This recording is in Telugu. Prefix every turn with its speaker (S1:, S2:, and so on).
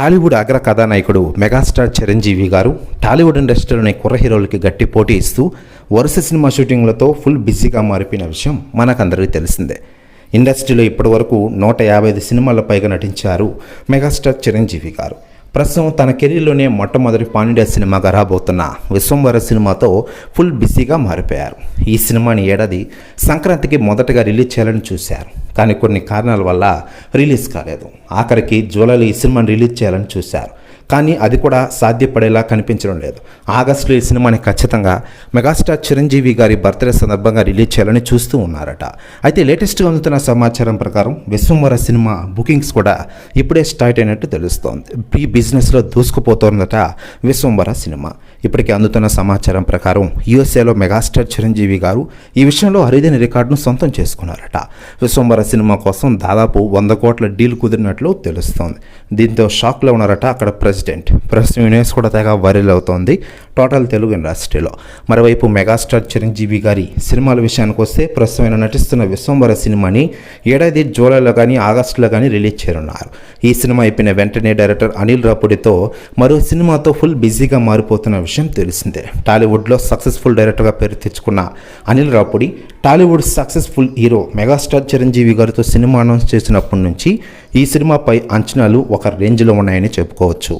S1: టాలీవుడ్ అగ్ర కథానాయకుడు మెగాస్టార్ చిరంజీవి గారు టాలీవుడ్ ఇండస్ట్రీలోని కుర్ర హీరోలకి గట్టి పోటీ ఇస్తూ వరుస సినిమా షూటింగ్లతో ఫుల్ బిజీగా మారిపోయిన విషయం మనకందరికీ తెలిసిందే. ఇండస్ట్రీలో ఇప్పటివరకు నూట యాభై ఐదు సినిమాల పైగా నటించారు మెగాస్టార్ చిరంజీవి గారు. ప్రస్తుతం తన కెరీర్లోనే మొట్టమొదటి పాండ్య సినిమాగా రాబోతున్న విశ్వంవర సినిమాతో ఫుల్ బిజీగా మారిపోయారు. ఈ సినిమాని ఏడాది సంక్రాంతికి మొదటగా రిలీజ్ చేయాలని చూశారు. కానీ కొన్ని కారణాల వల్ల రిలీజ్ కాలేదు. ఆఖరికి జూలైలో ఈ సినిమాని రిలీజ్ చేయాలని చూశారు. కానీ అది కూడా సాధ్యపడేలా కనిపించడం లేదు. ఆగస్టులో ఈ సినిమాని ఖచ్చితంగా మెగాస్టార్ చిరంజీవి గారి బర్త్డే సందర్భంగా రిలీజ్ చేయాలని చూస్తూ ఉన్నారట. అయితే లేటెస్ట్గా అందుతున్న సమాచారం ప్రకారం విశ్వంవర సినిమా బుకింగ్స్ కూడా ఇప్పుడే స్టార్ట్ అయినట్టు తెలుస్తోంది. ఈ బిజినెస్లో దూసుకుపోతోందట విశ్వంవర సినిమా. ఇప్పటికే అందుతున్న సమాచారం ప్రకారం యుఎస్ఏలో మెగాస్టార్ చిరంజీవి గారు ఈ విషయంలో అరుదైన రికార్డును సొంతం చేసుకున్నారట. విశ్వంబర సినిమా కోసం దాదాపు వంద కోట్ల డీల్ కుదిరినట్లు తెలుస్తోంది. దీంతో షాక్లో ఉన్నారట అక్కడ ప్రెసిడెంట్. ప్రస్తుతం న్యూస్ కూడా తెగ వైరల్ అవుతోంది టోటల్ తెలుగు ఇండస్ట్రీలో. మరోవైపు మెగాస్టార్ చిరంజీవి గారి సినిమాల విషయానికి వస్తే ప్రస్తుతం ఆయన నటిస్తున్న విశ్వంబర సినిమాని ఏడాది జూలైలో కానీ ఆగస్టులో కానీ రిలీజ్ చేయనున్నారు. ఈ సినిమా అయిపోయిన వెంటనే డైరెక్టర్ అనిల్ రాపుడితో మరో సినిమాతో ఫుల్ బిజీగా మారిపోతున్న విషయం తెలిసిందే. టాలీవుడ్లో సక్సెస్ఫుల్ డైరెక్టర్గా పేరు తెచ్చుకున్న Anil Ravipudi Tollywood successful hero megastar Chiranjeevi గారితో సినిమా అనౌన్స్ చేసినప్పటి నుంచి ఈ సినిమాపై అంచనాలు ఒక రేంజ్లో ఉన్నాయని చెప్పుకోవచ్చు.